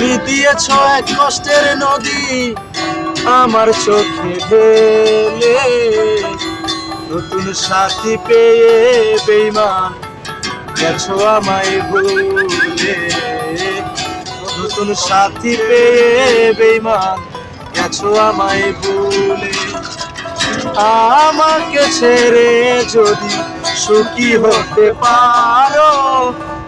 তুমি দিয়েছ এক কষ্টের নদী আমার চোখে ঢেলে নতুন সাথী পেয়ে বেইমান গেছো আমায় ভুলে। নতুন সাথী পেয়ে বেইমান গেছো আমায় ভুলে। আমাকে ছেড়ে যদি সুখী হতে পারো,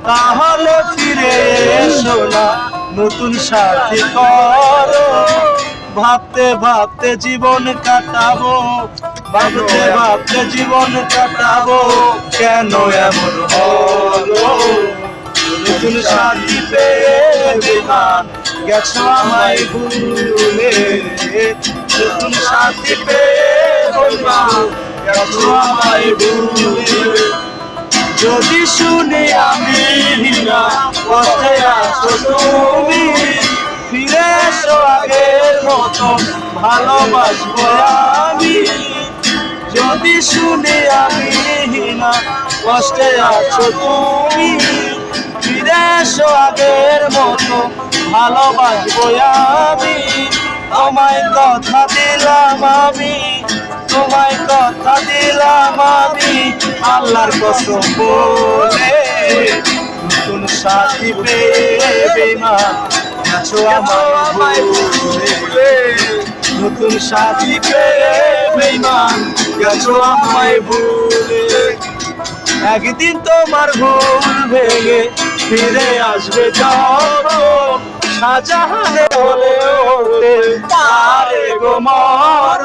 তাহলে ফিরে এসো না। নতুন সাথী করো। ভাবতে ভাবতে জীবন কাটাবো। ভাবতে ভাবতে জীবন কাটাবো। কেন এমন হলো? নতুন সাথী পেয়ে বিমান গেছো আমায় ভুলে। নতুন সাথী পেয়ে বিমান আমায় ভুলে। যদি শুনি আমি না পথে তুমি ফিরে এসো আগের মতো, ভালোবাসবো আমি। যদি শুনি আমি না কষ্টে আছো তুমি। ফিরে এসো আগের মতো, ভালোবাসবো আমি। তোমায় কথা দিলাম আমি, তোমায় কথা দিলাম আমি। আল্লাহর কসম বলে। সাথী পেয়ে বেমান আছো আমায় ভুলে। নতুন সাথী পেয়ে বেমান গেছো আমায় ভুলে। একদিন তোমার ভুল ভেঙে ফিরে আসবে যখন সাজাহানে হলে হতে পারে গো মরণ